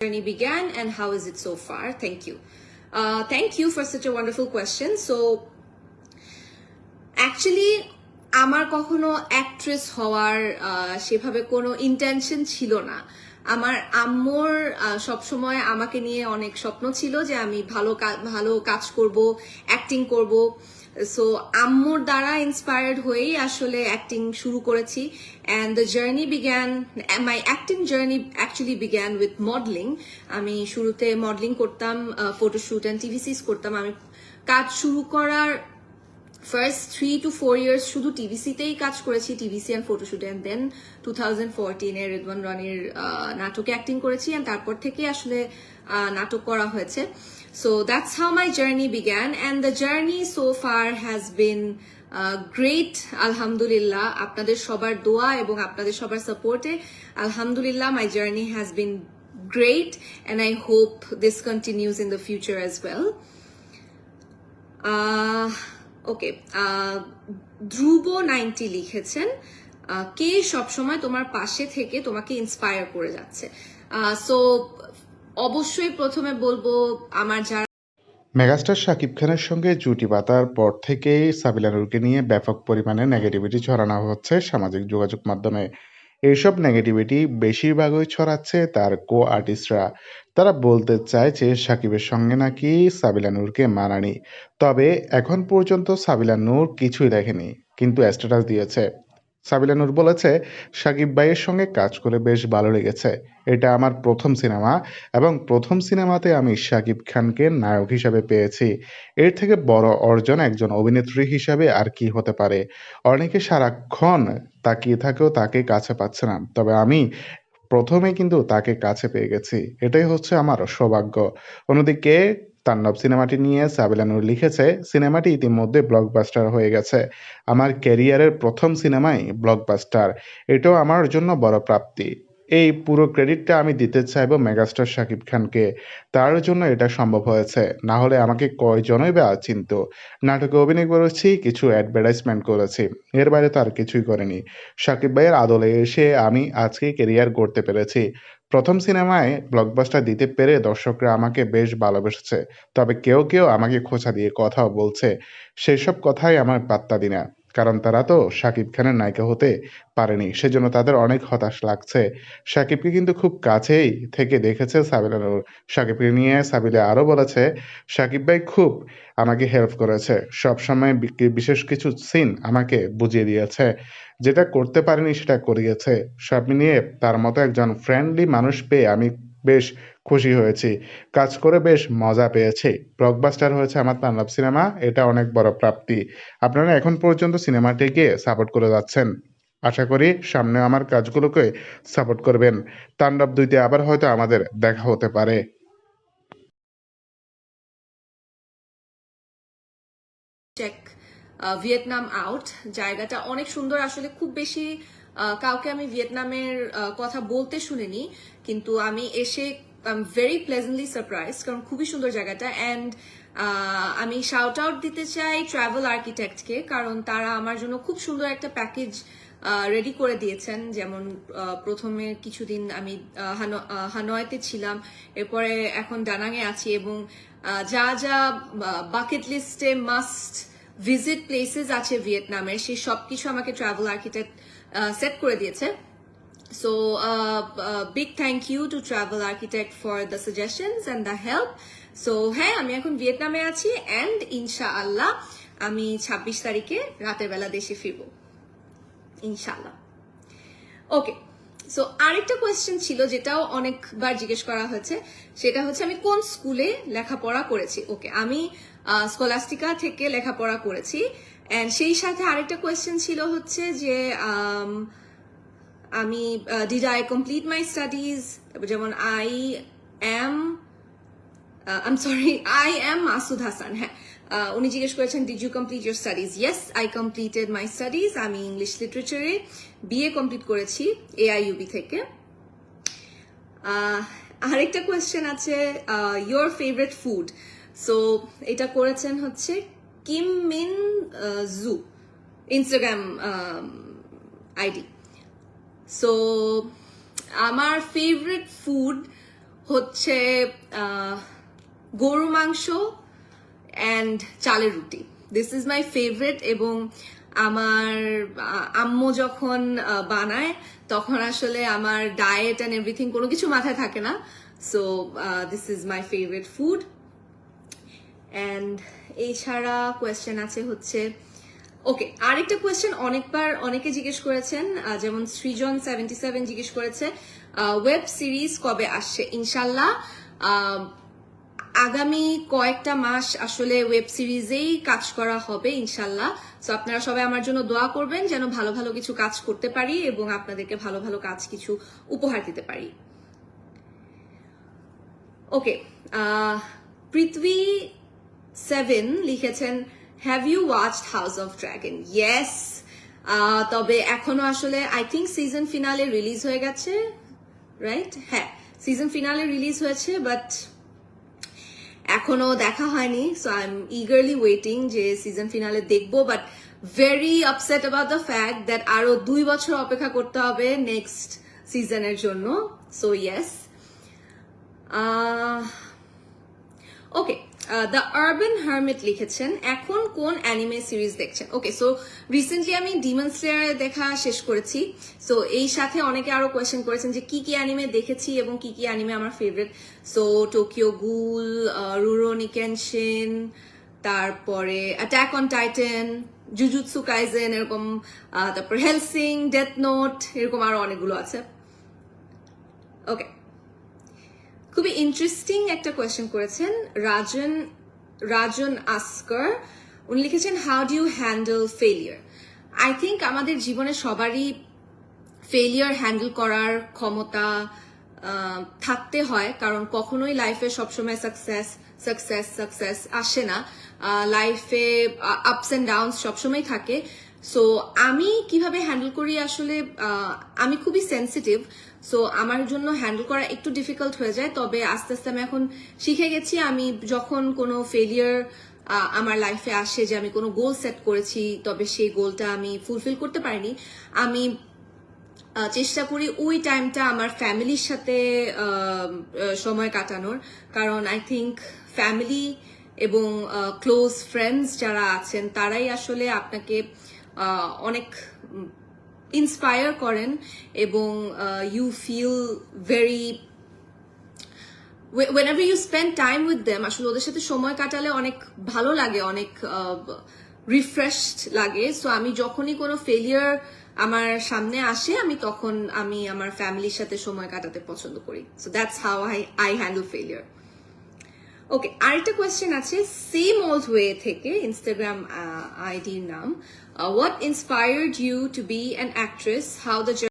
journey began and how is it so far? Thank you. Uh, thank you for such a wonderful question. So, actually, আমার কখনো actress হওয়ার সেভাবে কোনো intention ছিল না আমার আম্মুর সবসময় আমাকে নিয়ে অনেক স্বপ্ন ছিল যে আমি ভালো ভালো কাজ করব অ্যাক্টিং করব সো আম্মুর দ্বারা ইন্সপায়ার্ড হয়েই আসলে অ্যাক্টিং শুরু করেছি। And the journey began my acting journey actually began with modelling আমি শুরুতে মডেলিং করতাম ফটোশ্যুট অ্যান্ড টিভিসিস করতাম। আমি কাজ শুরু করার first three two four years শুধু টিভিসিতেই কাজ করেছি। TVC and photoshoot and then two thousand ফোরটিনে Redwan রনির নাটকে অ্যাক্টিং করেছি। অ্যান্ড তারপর থেকে আসলে নাটক করা হয়েছে। So that's how my journey began and the journey so far has been great আলহামদুলিল্লাহ। আপনাদের সবার দোয়া এবং আপনাদের সবার সাপোর্টে আলহামদুলিল্লাহ my journey has been great, and I hope this continues in the future as well. Okay Dhruv ninety লিখেছেন কে সবসময় তোমার পাশে থেকে তোমাকে ইন্সপায়ার করে যাচ্ছে? সো অবশ্যই প্রথমে বলব আমার যারা মেগাস্টার শাকিব খানের সঙ্গে জুটি বাতার পর থেকেই সাবিলা নূরকে নিয়ে ব্যাপক পরিমাণে নেগেটিভিটি ছড়ানো হচ্ছে সামাজিক যোগাযোগ মাধ্যমে। এইসব নেগেটিভিটি বেশিরভাগই ছড়াচ্ছে তার কো আর্টিস্টরা তারা বলতে চায় যে সাকিবের সঙ্গে নাকি সাবিলা নূরকে মানানি। তবে এখন পর্যন্ত সাবিলা নূর কিছুই দেখেনি, কিন্তু স্ট্যাটাস দিয়েছে। সাবিলা নূর বলেছে, সাকিব ভাইয়ের সঙ্গে কাজ করে বেশ ভালো লেগেছে। এটা আমার প্রথম সিনেমা এবং প্রথম সিনেমাতে আমি সাকিব খানকে নায়ক হিসাবে পেয়েছি। এর থেকে বড় অর্জন একজন অভিনেত্রী হিসাবে আর কি হতে পারে? অনেকে সারাক্ষণ তাকিয়ে থাকেও তাকে কাছে পাচ্ছে না, তবে আমি প্রথমে কিন্তু তাকে কাছে পেয়ে গেছি। এটাই হচ্ছে আমার সৌভাগ্য। অন্যদিকে তাণ্ডব সিনেমাটি নিয়ে সাবিলা নূর লিখেছে, সিনেমাটি ইতিমধ্যে ব্লকবাস্টার হয়ে গেছে। আমার ক্যারিয়ারের প্রথম সিনেমাই ব্লকবাস্টার এটাও আমার জন্য বড় প্রাপ্তি। এই পুরো ক্রেডিটটা আমি দিতে চাইব মেগাস্টার শাকিব খানকে। তার জন্য এটা সম্ভব হয়েছে। না হলে আমাকে কয়জনই বা চিনত। নাটকে অভিনয় করেছি, কিছু অ্যাডভার্টাইজমেন্ট করেছি। এর বাইরে তো আর কিছুই করেনি। শাকিব ভাইয়ের আদলে এসে আমি আজকে কেরিয়ার গড়তে পেরেছি। প্রথম সিনেমায় ব্লকবাস্টার দিতে পেরে দর্শকরা আমাকে বেশ ভালোবেসেছে। তবে কেউ কেউ আমাকে খোঁচা দিয়ে কথাও বলছে, সেসব কথাই আমার পাত্তা দিই না কারণ তারা তো শাকিব খানের নায়িকা হতে পারেনি। সেজন্য তাদের অনেক হতাশ লাগছে। সাকিবকে কিন্তু খুব কাছেই থেকে দেখেছে সাবিলা নূর সাকিবকে নিয়ে। সাবিলা আরও বলেছে সাকিব ভাই খুব আমাকে হেল্প করেছে। সবসময় বিশেষ কিছু সিন আমাকে বুঝিয়ে দিয়েছে। যেটা করতে পারিনি সেটা করিয়েছে। সব মিলিয়ে তার মতো একজন ফ্রেন্ডলি মানুষ পেয়ে আমি বেশ খুশি হয়েছি। কাজ করে বেশ মজা পেয়েছি। ব্লকবাস্টার হয়েছে আমার তাণ্ডব সিনেমা, এটা অনেক বড় প্রাপ্তি। আপনারা এখন পর্যন্ত সিনেমাটিকে সাপোর্ট করে যাচ্ছেন। আশা করি সামনে আমার কাজগুলোকে সাপোর্ট করবেন। তাণ্ডব দুইতে আবার হয়তো আমাদের দেখা হতে পারে। ভিয়েতনাম আউট জায়গাটা অনেক সুন্দর, আসলে খুব বেশি কাউকে আমি ভিয়েতনামের কথা বলতে শুনিনি, কিন্তু আমি এসে I am very pleasantly surprise কারণ খুবই সুন্দর জায়গাটা। অ্যান্ড আমি শাউট আউট দিতে চাই ট্রাভেল আর্কিটেক্টকে কারণ তারা আমার জন্য খুব সুন্দর একটা প্যাকেজ রেডি করে দিয়েছেন। যেমন প্রথমে কিছুদিন আমি হানয়তে ছিলাম, এরপরে এখন ডানাঙে আছি এবং যা যা বাকেট লিস্টে মাস্ট ভিজিট প্লেসেস আছে ভিয়েতনামের, সেই সব কিছু আমাকে ট্রাভেল আর্কিটেক্ট সেট করে দিয়েছে। Uh, big thank you to Travel Architect for the suggestions and the help. So, হ্যাঁ আমি এখন ভিয়েতনামে আছি অ্যান্ড ইনশাআল্লাহ আমি ছাব্বিশ তারিখে রাতের বেলা দেশে ফিরবো। ইনশাআল্লাহ। ওকে সো আরেকটা কোয়েশ্চেন ছিল যেটাও অনেকবার জিজ্ঞেস করা হয়েছে। সেটা হচ্ছে আমি কোন স্কুলে লেখাপড়া করেছি? ওকে আমি স্কলাস্টিকা থেকে লেখাপড়া করেছি। অ্যান্ড সেই সাথে আরেকটা কোয়েশ্চেন ছিল হচ্ছে যে um, আমি did I complete my studies যেমন I am um sorry I am Masud Hasan হ্যাঁ। উনি জিজ্ঞেস করেছেন did you complete your studies yes I completed my studies আমি ইংলিশ লিটারেচারে বিএ কমপ্লিট করেছি এআইইউবি থেকে। আরেকটা কোয়েশ্চেন আছে ইয়োর ফেভারিট ফুড সো এটা করেছেন হচ্ছে Kim Min Ju Instagram ID so আমার ফেভারিট ফুড হচ্ছে আহ, গরু মাংস অ্যান্ড চালের রুটি। দিস ইজ মাই ফেভারিট এবং আমার আম্মু যখন বানায় তখন আসলে আমার ডায়েট অ্যান্ড এভরিথিং কোনো কিছু মাথায় থাকে না। So this is my favourite food and এছাড়া কোয়েশ্চেন আছে হচ্ছে ওকে আরেকটা কোয়েশ্চেন অনেকবার অনেকে জিজ্ঞেস করেছেন যেমন সৃজন সেভেন্টি সেভেন জিজ্ঞেস করেছে ওয়েব সিরিজ কবে আসছে? ইনশাল্লাহ আগামী কয়েকটা মাস আসলে ওয়েব সিরিজেই কাজ করা হবে ইনশাল্লাহ। সো আপনারা সবাই আমার জন্য দোয়া করবেন যেন ভালো ভালো কিছু কাজ করতে পারি এবং আপনাদেরকে ভালো ভালো কাজ কিছু উপহার দিতে পারি। ওকে পৃথ্বী সেভেন লিখেছেন have you watched House of Dragon yes তবে এখনও আসলে I think season finale release হয়ে গেছে রাইট হ্যাঁ সিজন ফিনালে রিলিজ হয়েছে বাট এখনও দেখা হয়নি so I am eagerly waiting যে সিজন ফিনালে দেখব but very upset about the fact that আরও দুই বছর অপেক্ষা করতে হবে নেক্সট সিজনের জন্য so yes okay the urban hermit লিখেছেন। এখন কোন অ্যানিমে সিরিজ দেখছেন? ওকে সো রিসেন্টলি আমি ডিমন স্লেয়ারে দেখা শেষ করেছি। সো এই সাথে অনেকে আরও কোয়েশ্চেন করেছেন যে কি কি অ্যানিমে দেখেছি এবং কি কি অ্যানিমে আমার ফেভারিট সো টোকিও গুল রুরো নিকেনশিন তারপরে attack on Titan Jujutsu Kaisen এরকম তারপর হেলসিং ডেথ নোট এরকম আরও অনেকগুলো আছে। ওকে খুবই ইন্টারেস্টিং একটা কোয়েশ্চেন করেছেন রাজন রাজন আসকর। উনি লিখেছেন how do you handle failure I think আমাদের জীবনে সবারই ফেলিয়ার হ্যান্ডেল করার ক্ষমতা থাকতে হয়, কারণ কখনোই লাইফে সবসময় সাকসেস সাকসেস সাকসেস আসে না। লাইফে আপস অ্যান্ড ডাউনস সবসময় থাকে। সো আমি কীভাবে হ্যান্ডেল করি আসলে আমি খুবই সেন্সিটিভ সো আমার জন্য হ্যান্ডেল করা একটু ডিফিকাল্ট হয়ে যায়, তবে আস্তে আস্তে আমি এখন শিখে গেছি। আমি যখন কোনো ফেলিয়ার আমার লাইফে আসে যে আমি কোনো গোল সেট করেছি, তবে সেই গোলটা আমি ফুলফিল করতে পারিনি, আমি চেষ্টা করি ওই টাইমটা আমার ফ্যামিলির সাথে সময় কাটানোর। কারণ আই থিঙ্ক ফ্যামিলি এবং ক্লোজ ফ্রেন্ডস যারা আছেন, তারাই আসলে আপনাকে অনেক ইন্সপায়ার করেন এবং you feel very whenever you spend time with them, আসলে ওদের সাথে সময় কাটালে অনেক ভালো লাগে, অনেক রিফ্রেশড লাগে। সো আমি যখনই কোনো ফেলিয়ার আমার সামনে আসে, আমি তখন আমি আমার ফ্যামিলির সাথে সময় কাটাতে পছন্দ করি। So that's how I I handle failure okay আরেকটা কোয়েশ্চেন আছে সেম ওল্ড ওয়ে থেকে ইনস্টাগ্রাম আইডির নাম what inspired you to be an actress how the